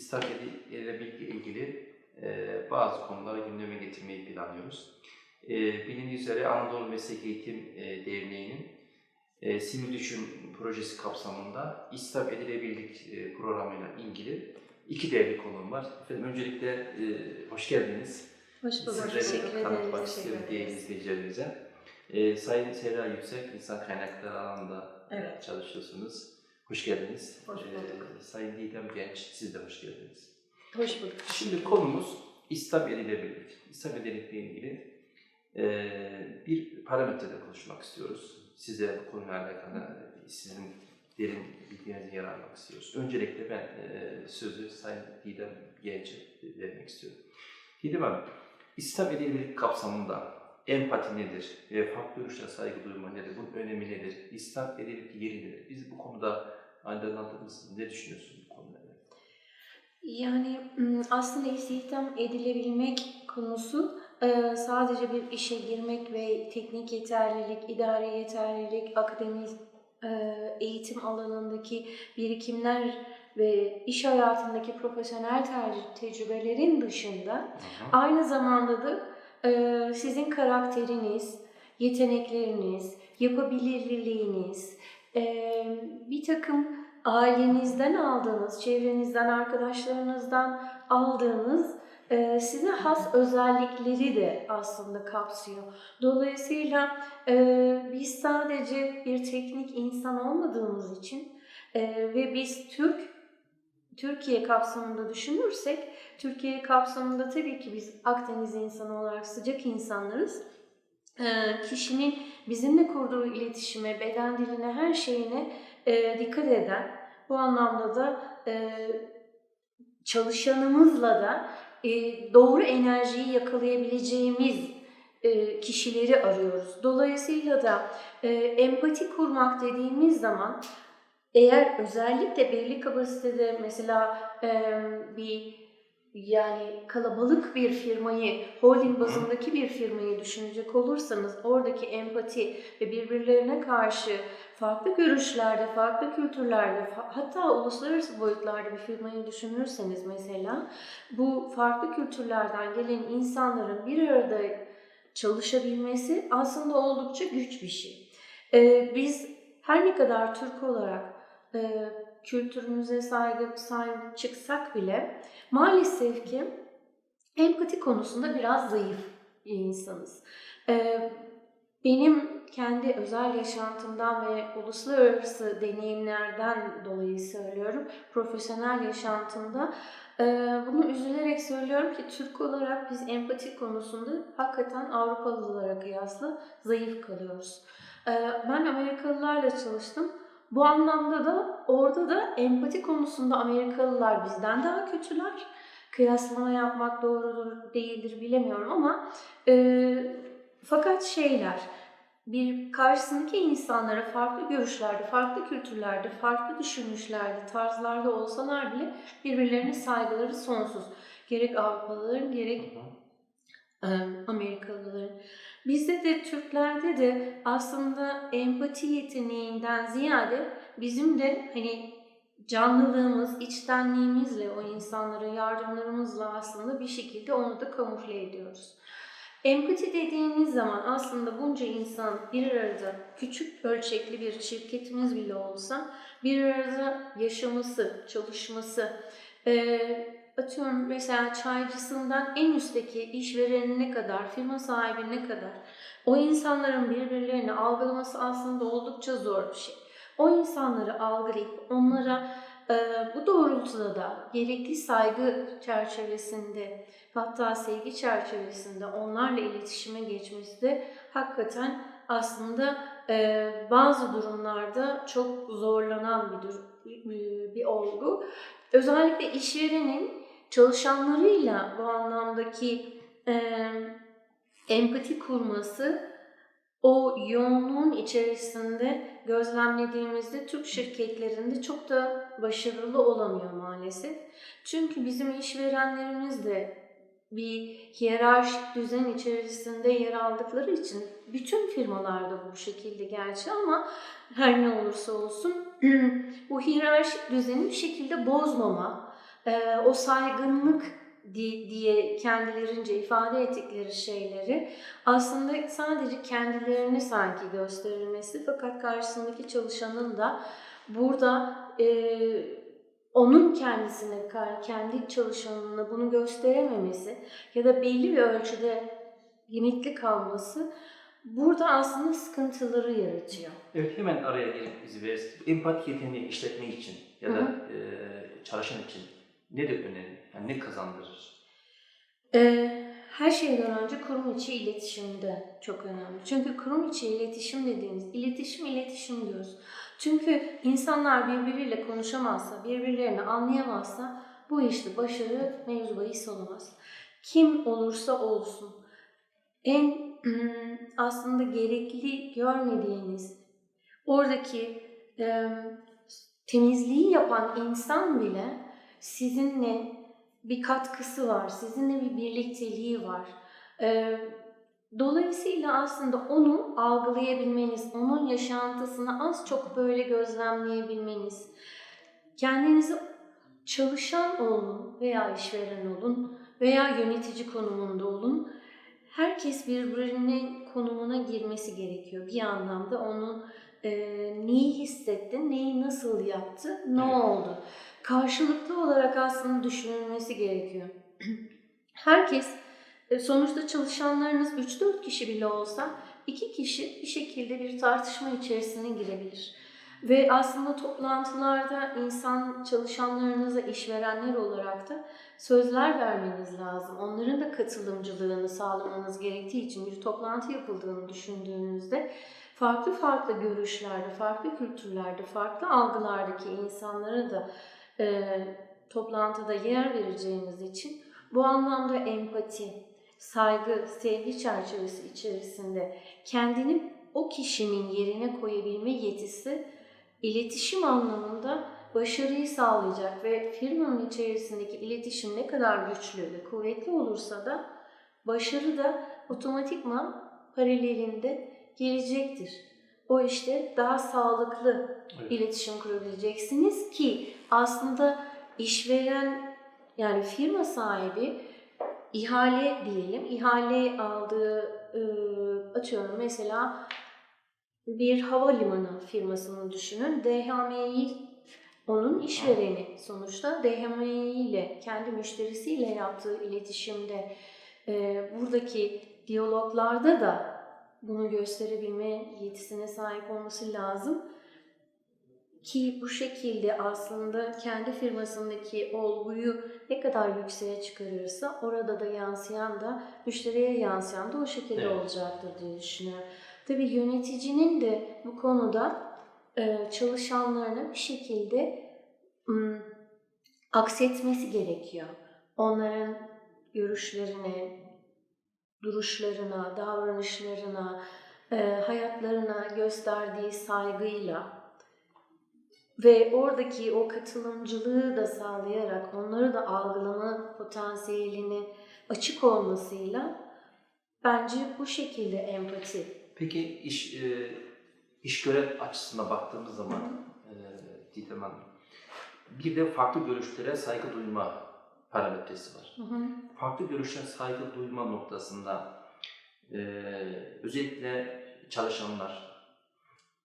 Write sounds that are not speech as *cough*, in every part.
İslam edilebilirlikle ilgili e, bazı konuları gündeme getirmeyi planlıyoruz. E, bilindiği üzere Anadolu Meslek Eğitim e, Derneği'nin Sivil Düşün projesi kapsamında İslam edilebilirlik programıyla ilgili iki değerli konum var. Efendim öncelikle hoş geldiniz. Hoş bulduk. Sizleri Teşekkür tanıtmak istiyorum diye izleyicilerimize. Sayın Serra Yüksek, insan kaynakları alanında Evet. çalışıyorsunuz. Hoş geldiniz. Hoş bulduk. E, Sayın Didem Genç, siz de hoş geldiniz. Hoş bulduk. Şimdi konumuz İslam edilebilirlik. İslam edilebilirlikle ilgili e, bir parametrede konuşmak istiyoruz. Size bu konuyla alakalı sizin derin bilgilerinizi yer almak istiyoruz. Öncelikle ben e, sözü Sayın Didem Genç'e vermek istiyorum. Didem Hanım, İslam edilebilirlik kapsamında empati nedir? E, farklı görüşlere saygı duyma nedir? Bunun önemi nedir? İslam edilebilirlik yeri nedir? Biz bu konuda aydınlatır? Ne düşünüyorsunuz bu konuda? Yani aslında istihdam edilebilmek konusu sadece bir işe girmek ve teknik yeterlilik, idari yeterlilik, akademik eğitim alanındaki birikimler ve iş hayatındaki profesyonel tecrübelerin dışında Aynı zamanda da sizin karakteriniz, yetenekleriniz, yapabilirliğiniz, e, bir takım ailenizden aldığınız, çevrenizden, arkadaşlarınızdan aldığınız e, size has özellikleri de aslında kapsıyor. Dolayısıyla e, biz sadece bir teknik insan olmadığımız için e, ve biz Türk Türkiye kapsamında düşünürsek Türkiye kapsamında tabii ki biz Akdeniz insanı olarak sıcak insanlarız. Ee, kişinin bizimle kurduğu iletişime, beden diline, her şeyine e, dikkat eden, bu anlamda da e, çalışanımızla da e, doğru enerjiyi yakalayabileceğimiz kişileri arıyoruz. Dolayısıyla da empati kurmak dediğimiz zaman eğer özellikle belli kapasitede mesela bir yani kalabalık bir firmayı, holding bazındaki bir firmayı düşünecek olursanız oradaki empati ve birbirlerine karşı farklı görüşlerde, farklı kültürlerde, hatta uluslararası boyutlarda bir firmayı düşünürseniz mesela bu farklı kültürlerden gelen insanların bir arada çalışabilmesi aslında oldukça güç bir şey. Ee, biz her ne kadar Türk olarak e, kültürümüze saygı sahip çıksak bile maalesef ki empati konusunda biraz zayıf insanız. Ee, benim kendi özel yaşantımdan ve uluslararası deneyimlerden dolayı söylüyorum. Profesyonel yaşantımda e, bunu üzülerek söylüyorum ki Türk olarak biz empati konusunda hakikaten Avrupalılara kıyasla zayıf kalıyoruz. Ee, ben Amerikalılarla çalıştım. Bu anlamda da orada da empati konusunda Amerikalılar bizden daha kötüler. Kıyaslama yapmak doğrudur değildir bilemiyorum ama e, fakat şeyler bir karşısındaki insanlara farklı görüşlerde, farklı kültürlerde, farklı düşünmüşlerde, tarzlarda olsalar bile birbirlerine saygıları sonsuz. Gerek Avrupalıların gerek e, Amerikalıların. Bizde de Türklerde de aslında empati yeteneğinden ziyade bizim de hani canlılığımız, içtenliğimizle o insanlara yardımlarımızla aslında bir şekilde onu da kamufle ediyoruz. Empati dediğimiz zaman aslında bunca insan bir arada küçük ölçekli bir şirketimiz bile olsa bir arada yaşaması, çalışması, atıyorum mesela çaycısından en üstteki işverenine kadar, firma sahibine kadar o insanların birbirlerini algılaması aslında oldukça zor bir şey. O insanları algılayıp onlara e, bu doğrultuda da gerekli saygı çerçevesinde hatta sevgi çerçevesinde onlarla iletişime geçmesi de hakikaten aslında e, bazı durumlarda çok zorlanan bir, dur- bir- bir olgu. Özellikle işverenin çalışanlarıyla bu anlamdaki e, empati kurması o yoğunluğun içerisinde gözlemlediğimizde Türk şirketlerinde çok da başarılı olamıyor maalesef. Çünkü bizim işverenlerimiz de bir hiyerarşik düzen içerisinde yer aldıkları için bütün firmalarda bu şekilde gerçi ama her ne olursa olsun *clears throat* bu hiyerarşik düzeni bir şekilde bozmama, e, o saygınlık di- diye kendilerince ifade ettikleri şeyleri aslında sadece kendilerini sanki gösterilmesi fakat karşısındaki çalışanın da burada e, onun kendisine, kendi çalışanına bunu gösterememesi ya da belli bir ölçüde limitli kalması burada aslında sıkıntıları yaratıyor. Evet hemen araya girip bizi ve empati yeteneği işletme için ya da Hı. e, çalışan için nedir önemli? Yani ne kazandırır? Ee, her şeyden önce kurum içi iletişimde çok önemli. Çünkü kurum içi iletişim dediğimiz iletişim iletişim diyoruz. Çünkü insanlar birbiriyle konuşamazsa, birbirlerini anlayamazsa bu işte başarı mevzu bahis olamaz. Kim olursa olsun en hmm, aslında gerekli görmediğiniz oradaki e, temizliği yapan insan bile sizinle bir katkısı var, sizinle bir birlikteliği var. Dolayısıyla aslında onu algılayabilmeniz, onun yaşantısını az çok böyle gözlemleyebilmeniz, kendinizi çalışan olun veya işveren olun veya yönetici konumunda olun. Herkes birbirinin konumuna girmesi gerekiyor. Bir anlamda onun e, neyi hissetti, neyi nasıl yaptı, ne Evet. oldu? Karşılıklı olarak aslında düşünülmesi gerekiyor. *clears throat* Herkes, e, sonuçta çalışanlarınız 3-4 kişi bile olsa iki kişi bir şekilde bir tartışma içerisine girebilir. Ve aslında toplantılarda insan çalışanlarınıza işverenler olarak da sözler vermeniz lazım. Onların da katılımcılığını sağlamanız gerektiği için bir toplantı yapıldığını düşündüğünüzde farklı farklı görüşlerde, farklı kültürlerde, farklı algılardaki insanlara da e, toplantıda yer vereceğiniz için bu anlamda empati, saygı, sevgi çerçevesi içerisinde kendini o kişinin yerine koyabilme yetisi iletişim anlamında başarıyı sağlayacak ve firmanın içerisindeki iletişim ne kadar güçlü ve kuvvetli olursa da başarı da otomatikman paralelinde gelecektir. O işte daha sağlıklı Evet. iletişim kurabileceksiniz ki aslında işveren yani firma sahibi ihale diyelim, ihale aldığı e, atıyorum mesela bir havalimanı firmasını düşünün. DHMİ onun işvereni sonuçta. DHMİ ile kendi müşterisiyle yaptığı iletişimde e, buradaki diyaloglarda da bunu gösterebilme yetisine sahip olması lazım. Ki bu şekilde aslında kendi firmasındaki olguyu ne kadar yükseğe çıkarırsa orada da yansıyan da müşteriye yansıyan da o şekilde Evet. olacaktır diye düşünüyorum. Tabii yöneticinin de bu konuda e, çalışanlarına bir şekilde aksetmesi gerekiyor. Onların görüşlerine, duruşlarına, davranışlarına, e, hayatlarına gösterdiği saygıyla ve oradaki o katılımcılığı da sağlayarak onları da algılama potansiyeline açık olmasıyla bence bu şekilde empati. Peki iş e, iş görev açısına baktığımız zaman e, Didem Hanım, bir de farklı görüşlere saygı duyma parametresi var. Hı hı. Farklı görüşlere saygı duyma noktasında e, özellikle çalışanlar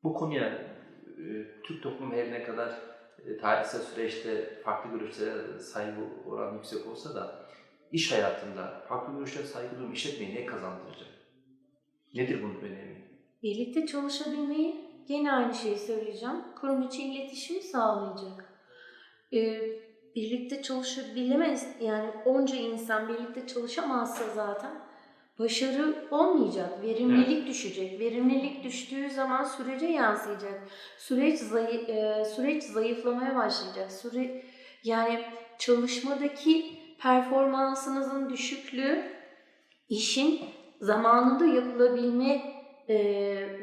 bu konuya e, Türk toplumu her ne kadar e, tarihsel süreçte farklı görüşlere saygı oranı yüksek olsa da iş hayatında farklı görüşlere saygı duyma işletmeyi ne kazandıracak? Nedir bunun önemi? Birlikte çalışabilmeyi gene aynı şeyi söyleyeceğim. Kurum içi iletişimi sağlayacak. Ee, birlikte çalışabilemez yani onca insan birlikte çalışamazsa zaten başarı olmayacak. Verimlilik düşecek. Verimlilik düştüğü zaman sürece yansıyacak. Süreç zayı, e, süreç zayıflamaya başlayacak. Süre yani çalışmadaki performansınızın düşüklüğü işin zamanında yapılabilme e,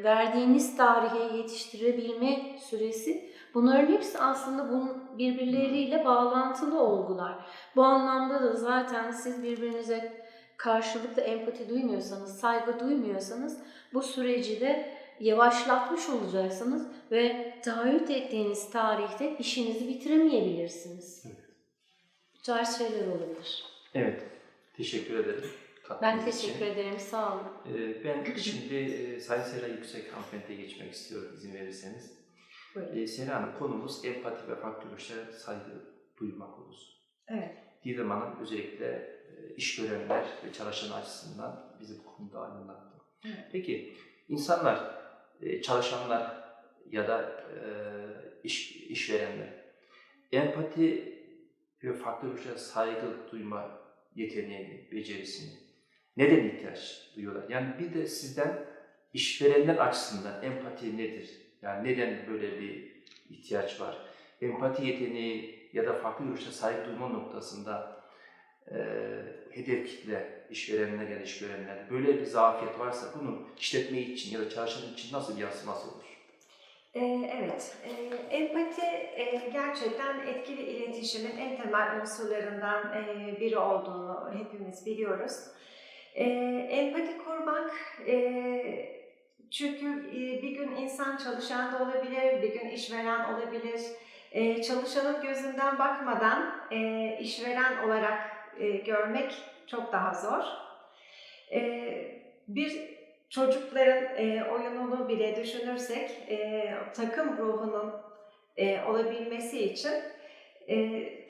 verdiğiniz tarihe yetiştirebilme süresi bunların hepsi aslında bunun birbirleriyle bağlantılı olgular. Bu anlamda da zaten siz birbirinize karşılıklı empati duymuyorsanız, saygı duymuyorsanız bu süreci de yavaşlatmış olacaksınız ve taahhüt ettiğiniz tarihte işinizi bitiremeyebilirsiniz. Bu tarz şeyler olabilir. Evet, teşekkür ederim. Ben katkınız için. teşekkür ederim. Sağ olun. Ee, Ben *clears throat* şimdi e, Sayın Sera Yüksek hanımefendiye geçmek istiyorum izin verirseniz. Buyurun. Ee, Sera Hanım konumuz empati ve farklı görüşlere saygı duyma konusu. Evet. Didem Hanım özellikle e, iş görenler ve çalışan açısından bizi bu konuda aydınlattı. Evet. Peki insanlar, e, çalışanlar ya da e, iş, işverenler empati ve farklı görüşlere saygı duyma yeteneğini, becerisini neden ihtiyaç duyuyorlar? Yani bir de sizden işverenler açısından empati nedir? Yani neden böyle bir ihtiyaç var? Empati yeteneği ya da farklı görüşe saygı duyma noktasında e, hedef kitle, işverenler ya da işverenler böyle bir zafiyet varsa bunun işletme için ya da çalışan için nasıl bir yansıması olur? Evet, empati gerçekten etkili iletişimin en temel unsurlarından biri olduğunu hepimiz biliyoruz. Empati kurmak, çünkü e, bir gün insan çalışan da olabilir, bir gün işveren olabilir. E, Çalışanın gözünden bakmadan e, işveren olarak görmek çok daha zor. Bir çocukların oyununu bile düşünürsek takım ruhunun olabilmesi için e,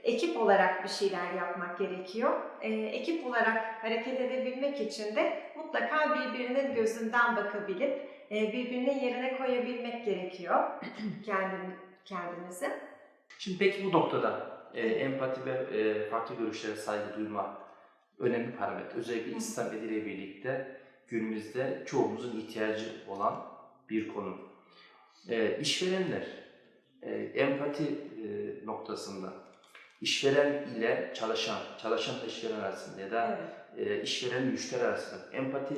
ekip olarak bir şeyler yapmak gerekiyor. E, ekip olarak hareket edebilmek için de mutlaka birbirinin gözünden bakabilip e, birbirinin yerine koyabilmek gerekiyor *clears throat* kendim, kendimizi. Şimdi peki bu noktada e, empati ve e, farklı görüşlere saygı duyma önemli parametre. Özellikle Hı. İslam ile birlikte günümüzde çoğumuzun ihtiyacı olan bir konu. E, işverenler e, empati noktasında işveren ile çalışan, çalışanla işveren arasında ya da Evet. e, işveren müşteri arasında empati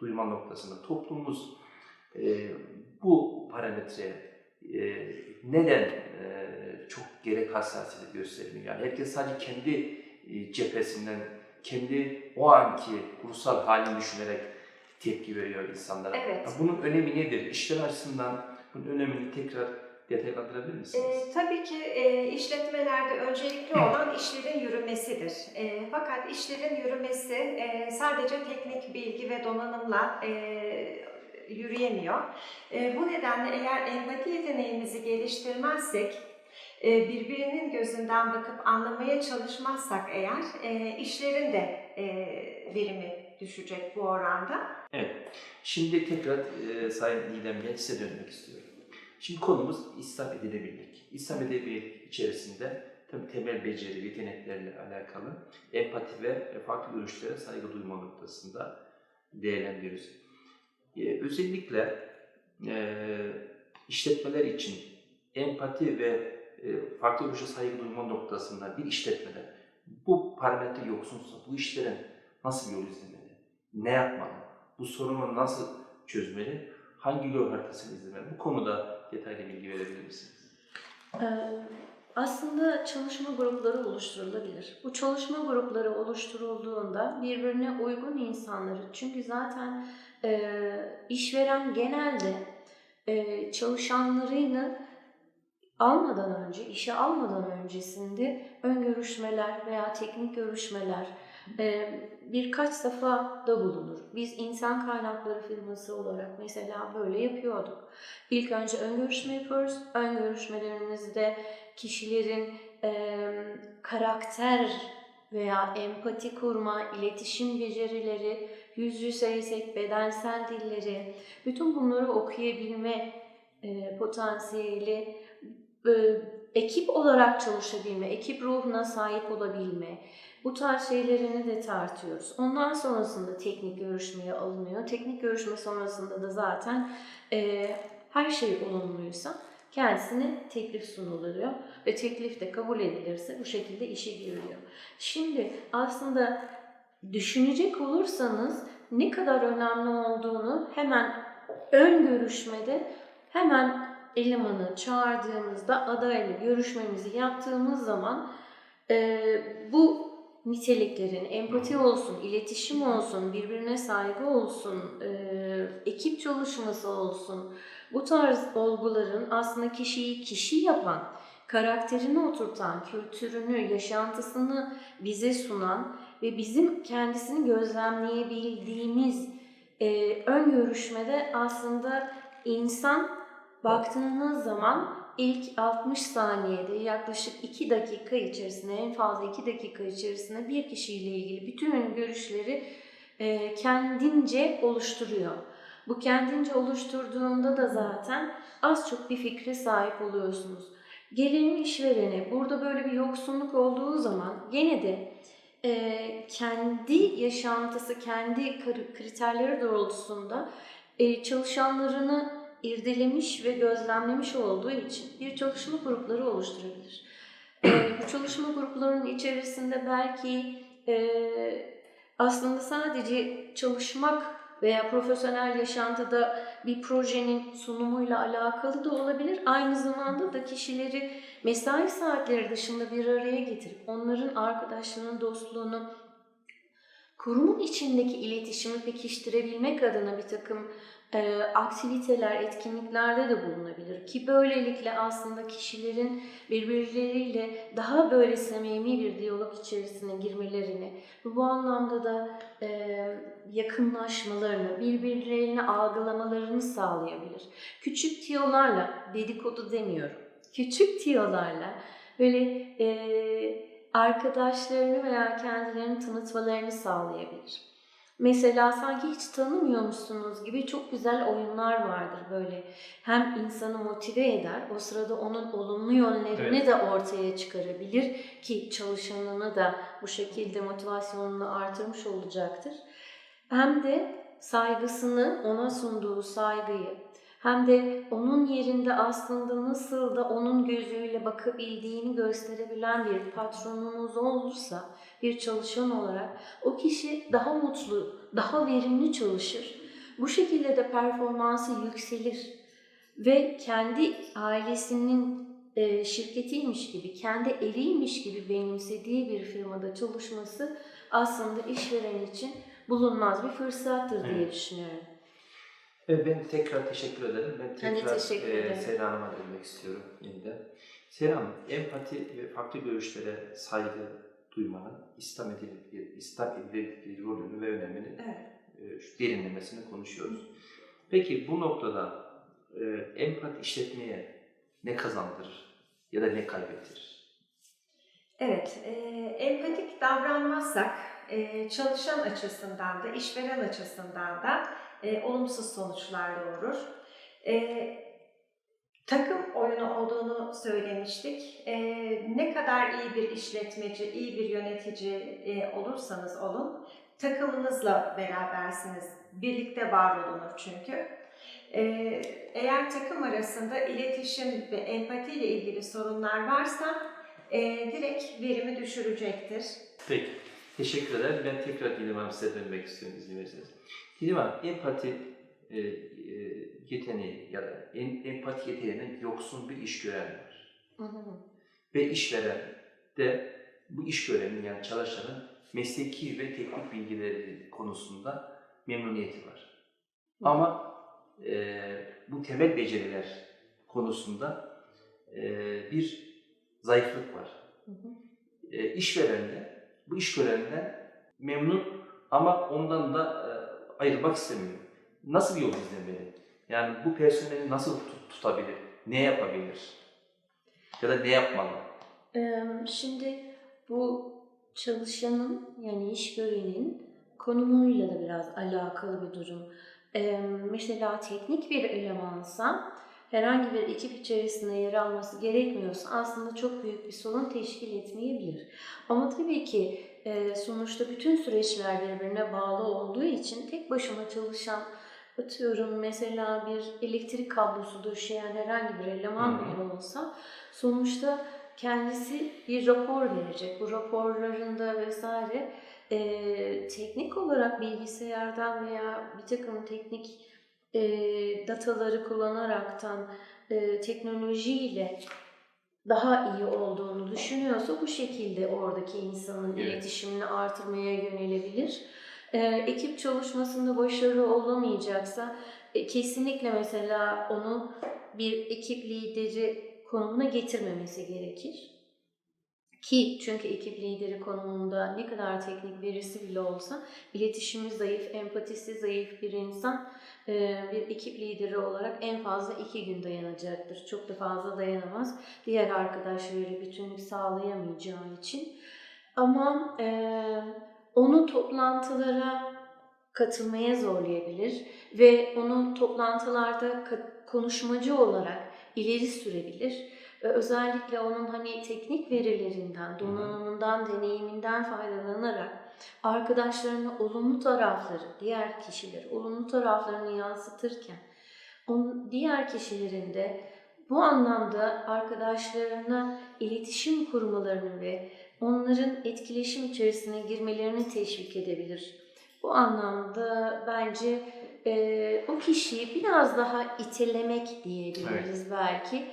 duyma noktasında toplumumuz e, bu parametreye e, neden e, çok gerek hassasiyet göstermiyor? Yani herkes sadece kendi e, cephesinden, kendi o anki ruhsal halini düşünerek tepki veriyor insanlara. Evet. Bunun önemi nedir? İşler açısından bunun önemini tekrar detaylandırabilir misiniz? E, tabii ki e, işletmelerde öncelikli olan işlerin yürümesidir. E, fakat işlerin yürümesi e, sadece teknik bilgi ve donanımla e, yürüyemiyor. E, bu nedenle eğer empati yeteneğimizi geliştirmezsek, e, birbirinin gözünden bakıp anlamaya çalışmazsak eğer e, işlerin de e, verimi düşecek bu oranda. Evet. Şimdi tekrar e, Sayın Didem Genç size dönmek istiyorum. Şimdi konumuz İslam edilebilirlik. İslam edebiyat içerisinde tabii temel beceri, yeteneklerle alakalı empati ve farklı görüşlere saygı duyma noktasında değerlendiriyoruz. E, özellikle e, işletmeler için empati ve e, farklı görüşe saygı duyma noktasında bir işletmede bu parametre yoksunsa bu işlerin nasıl yol izlemeli? Ne yapmalı? Bu sorunu nasıl çözmeli? Hangi yol haritasını izlemeli? Bu konuda detaylı bilgi verebilir misiniz? Ee, Aslında çalışma grupları oluşturulabilir. Bu çalışma grupları oluşturulduğunda birbirine uygun insanları, çünkü zaten e, işveren genelde e, çalışanlarını almadan önce, işe almadan öncesinde ön görüşmeler veya teknik görüşmeler birkaç defa da bulunur. Biz insan kaynakları firması olarak mesela böyle yapıyorduk. İlk önce ön görüşme yapıyoruz. Ön görüşmelerimizde kişilerin e, karakter veya empati kurma, iletişim becerileri, yüz yüzeysek bedensel dilleri, bütün bunları okuyabilme e, potansiyeli, e, ekip olarak çalışabilme, ekip ruhuna sahip olabilme, bu tarz şeylerini de tartıyoruz. Ondan sonrasında teknik görüşmeye alınıyor. Teknik görüşme sonrasında da zaten e, her şey olumluysa kendisine teklif sunuluyor ve teklif de kabul edilirse bu şekilde işe giriliyor. Şimdi aslında düşünecek olursanız ne kadar önemli olduğunu hemen ön görüşmede hemen elemanı çağırdığımızda adayla görüşmemizi yaptığımız zaman e, bu niteliklerin empati olsun, iletişim olsun, birbirine saygı olsun, e, ekip çalışması olsun, bu tarz olguların aslında kişiyi kişi yapan, karakterini oturtan, kültürünü, yaşantısını bize sunan ve bizim kendisini gözlemleyebildiğimiz e, ön görüşmede aslında insan baktığınız zaman ilk 60 saniyede yaklaşık 2 dakika içerisinde en fazla 2 dakika içerisinde bir kişiyle ilgili bütün görüşleri e, kendince oluşturuyor. Bu kendince oluşturduğunda da zaten az çok bir fikre sahip oluyorsunuz. Gelelim işverene. Burada böyle bir yoksunluk olduğu zaman gene de e, kendi yaşantısı, kendi kriterleri doğrultusunda e, çalışanlarını irdelemiş ve gözlemlemiş olduğu için bir çalışma grupları oluşturabilir. E, bu çalışma gruplarının içerisinde belki e, aslında sadece çalışmak veya profesyonel yaşantıda bir projenin sunumuyla alakalı da olabilir. Aynı zamanda da kişileri mesai saatleri dışında bir araya getirip onların arkadaşlığının, dostluğunu, kurumun içindeki iletişimi pekiştirebilmek adına bir takım e, aktiviteler, etkinliklerde de bulunabilir. Ki böylelikle aslında kişilerin birbirleriyle daha böyle samimi bir diyalog içerisine girmelerini, bu anlamda da e, yakınlaşmalarını, birbirlerini algılamalarını sağlayabilir. Küçük tiyolarla, dedikodu demiyorum, küçük tiyolarla böyle e, arkadaşlarını veya kendilerini tanıtmalarını sağlayabilir. Mesela sanki hiç tanımıyormuşsunuz gibi çok güzel oyunlar vardır böyle. Hem insanı motive eder, o sırada onun olumlu yönlerini Evet. de ortaya çıkarabilir ki çalışanını da bu şekilde motivasyonunu artırmış olacaktır. Hem de saygısını, ona sunduğu saygıyı, hem de onun yerinde aslında nasıl da onun gözüyle bakabildiğini gösterebilen bir patronunuz olursa bir çalışan olarak o kişi daha mutlu, daha verimli çalışır. Bu şekilde de performansı yükselir ve kendi ailesinin e, şirketiymiş gibi, kendi eviymiş gibi benimsediği bir firmada çalışması aslında işveren için bulunmaz bir fırsattır diye düşünüyorum. Ben tekrar teşekkür ederim. Ben tekrar teşekkür e, ederim. Seyran Hanım'a dönmek istiyorum yeniden. Seyran Hanım, empati ve farklı görüşlere saygı duymanın İslam edildiği, İslam edildiği rolünü ve önemini Evet. e, derinlemesine konuşuyoruz. Peki bu noktada e, empati işletmeye ne kazandırır ya da ne kaybettirir? Evet, e, empatik davranmazsak e, çalışan açısından da, işveren açısından da e, olumsuz sonuçlar doğurur. E, takım oyunu olduğunu söylemiştik. E, ne kadar iyi bir işletmeci, iyi bir yönetici e, olursanız olun, takımınızla berabersiniz. Birlikte var olunur çünkü. E, eğer takım arasında iletişim ve empati ile ilgili sorunlar varsa e, direkt verimi düşürecektir. Peki, teşekkür ederim. Ben tekrar Didem Hanım size dönmek istiyorum izin verirseniz. Didem Hanım, empati e, e, yeteneği ya da en, empati yeteneğinden yoksun bir iş gören var. Hı hı. Ve işveren de bu iş görenin yani çalışanın mesleki ve teknik bilgileri konusunda memnuniyeti var. Ama e, bu temel beceriler konusunda e, bir zayıflık var. Hı hı. E, işveren de bu iş göreninden memnun ama ondan da e, ayrılmak istemiyor. Nasıl bir yol izlemeli? Yani bu personeli nasıl tut- tutabilir? Ne yapabilir? Ya da ne yapmalı? Şimdi bu çalışanın yani iş görenin konumuyla da biraz alakalı bir durum. Mesela teknik bir elemansa herhangi bir ekip içerisinde yer alması gerekmiyorsa aslında çok büyük bir sorun teşkil etmeyebilir. Ama tabii ki eee, sonuçta bütün süreçler birbirine bağlı olduğu için tek başına çalışan atıyorum mesela bir elektrik kablosu döşeyen herhangi bir eleman bile olsa sonuçta kendisi bir rapor verecek. Bu raporlarında vesaire e, teknik olarak bilgisayardan veya bir takım teknik e, dataları kullanaraktan e, teknolojiyle daha iyi olduğunu düşünüyorsa bu şekilde oradaki insanın Evet. iletişimini artırmaya yönelebilir. E, ekip çalışmasında başarı olamayacaksa e, kesinlikle mesela onu bir ekip lideri konumuna getirmemesi gerekir. Ki çünkü ekip lideri konumunda ne kadar teknik birisi bile olsa iletişimi zayıf, empatisi zayıf bir insan e, bir ekip lideri olarak en fazla iki gün dayanacaktır. Çok da fazla dayanamaz. Diğer arkadaşları bütünlük sağlayamayacağı için. Ama e, onu toplantılara katılmaya zorlayabilir ve onu toplantılarda konuşmacı olarak ileri sürebilir. Özellikle onun hani teknik verilerinden, donanımından, deneyiminden faydalanarak arkadaşlarına olumlu tarafları, diğer kişiler olumlu taraflarını yansıtırken onun diğer kişilerin de bu anlamda arkadaşlarına iletişim kurmalarını ve onların etkileşim içerisine girmelerini teşvik edebilir. Bu anlamda bence e, o kişiyi biraz daha itelemek diyebiliriz belki.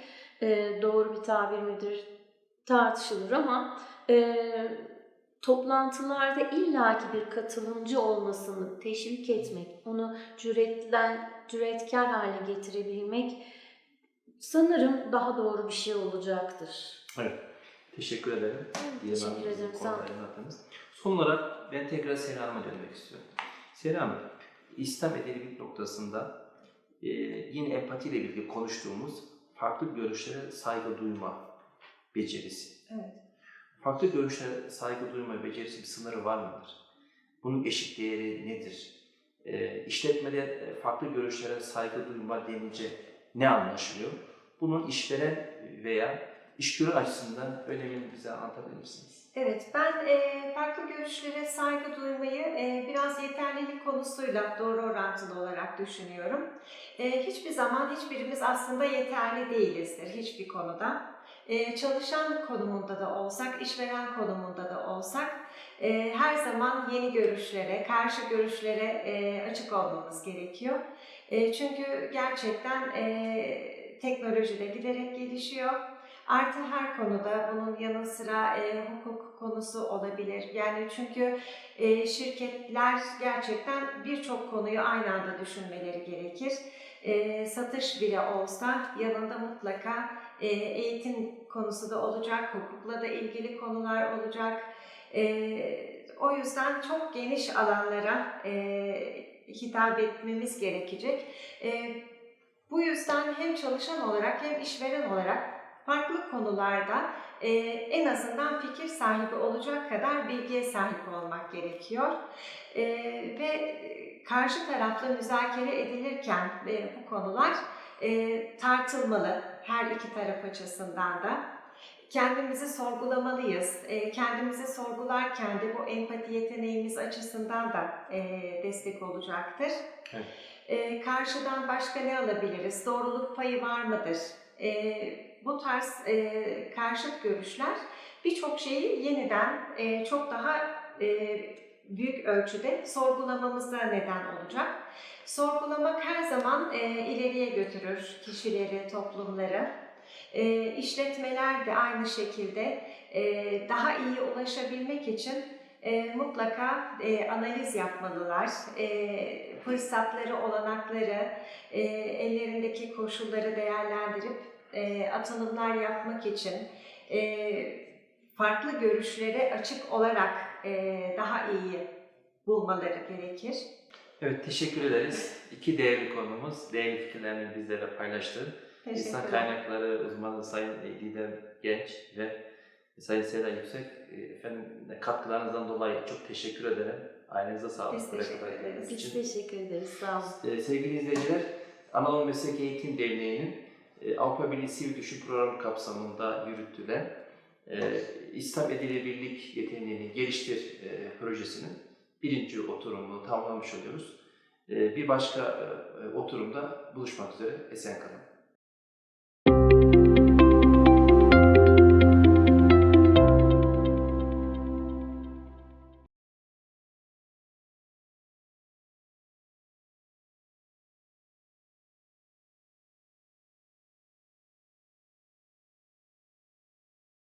E, doğru bir tabir midir tartışılır ama e, toplantılarda illaki bir katılımcı olmasını teşvik etmek, onu cüretlen, cüretkar hale getirebilmek sanırım daha doğru bir şey olacaktır. Evet. Teşekkür ederim. Teşekkür ederim, sağ olun. Son olarak ben tekrar Sena Hanım'a dönmek istiyorum. Sena Hanım, İslam edebiyat noktasında e, yine empatiyle birlikte konuştuğumuz farklı görüşlere saygı duyma becerisi. Evet. Farklı görüşlere saygı duyma becerisi bir sınırı var mıdır? Bunun eşik değeri nedir? E, işletmede farklı görüşlere saygı duyma denince ne anlaşılıyor? Bunun işveren veya işgörü açısından önemini bize anlatabilir misiniz? Evet, ben e, farklı görüşlere saygı duymayı e, biraz yeterlilik konusuyla doğru orantılı olarak düşünüyorum. E, hiçbir zaman hiçbirimiz aslında yeterli değilizdir hiçbir konuda. E, çalışan konumunda da olsak, işveren konumunda da olsak e, her zaman yeni görüşlere, karşı görüşlere e, açık olmamız gerekiyor. E, çünkü gerçekten e, teknoloji de giderek gelişiyor. Artı her konuda bunun yanı sıra e, hukuk konusu olabilir. Yani çünkü e, şirketler gerçekten birçok konuyu aynı anda düşünmeleri gerekir. E, satış bile olsa yanında mutlaka e, eğitim konusu da olacak, hukukla da ilgili konular olacak. E, o yüzden çok geniş alanlara e, hitap etmemiz gerekecek. E, bu yüzden hem çalışan olarak hem işveren olarak farklı konularda e, en azından fikir sahibi olacak kadar bilgiye sahip olmak gerekiyor. E, ve karşı tarafla müzakere edilirken e, bu konular e, tartılmalı her iki taraf açısından da. Kendimizi sorgulamalıyız. E, kendimizi sorgularken de bu empati yeteneğimiz açısından da e, destek olacaktır. Evet. E, karşıdan başka ne alabiliriz? Doğruluk payı var mıdır? E, bu tarz e, karşıt görüşler birçok şeyi yeniden e, çok daha e, büyük ölçüde sorgulamamıza neden olacak. Sorgulamak her zaman e, ileriye götürür kişileri, toplumları. E, işletmeler de aynı şekilde e, daha iyi ulaşabilmek için e, mutlaka e, analiz yapmalılar. E, fırsatları, olanakları, e, ellerindeki koşulları değerlendirip e, atılımlar yapmak için e, farklı görüşlere açık olarak e, daha iyi bulmaları gerekir. Evet, teşekkür ederiz. İki değerli konumuz, değerli fikirlerini bizlerle paylaştı. İnsan kaynakları uzmanı Sayın Didem Genç ve Sayın Seda Yüksek, e, efendim katkılarınızdan dolayı çok teşekkür ederim. Ailenize sağlık. Biz teşekkür ederiz. Biz teşekkür ederiz. Sağ olun. Sevgili izleyiciler, Anadolu Meslek Eğitim Derneği'nin e, Avrupa Birliği Sivil Düşün Programı kapsamında yürüttülen e, İslam Edili Birlik Yeteneğini Geliştir projesinin birinci oturumunu tamamlamış oluyoruz. Bir başka oturumda buluşmak üzere. Esen kalın.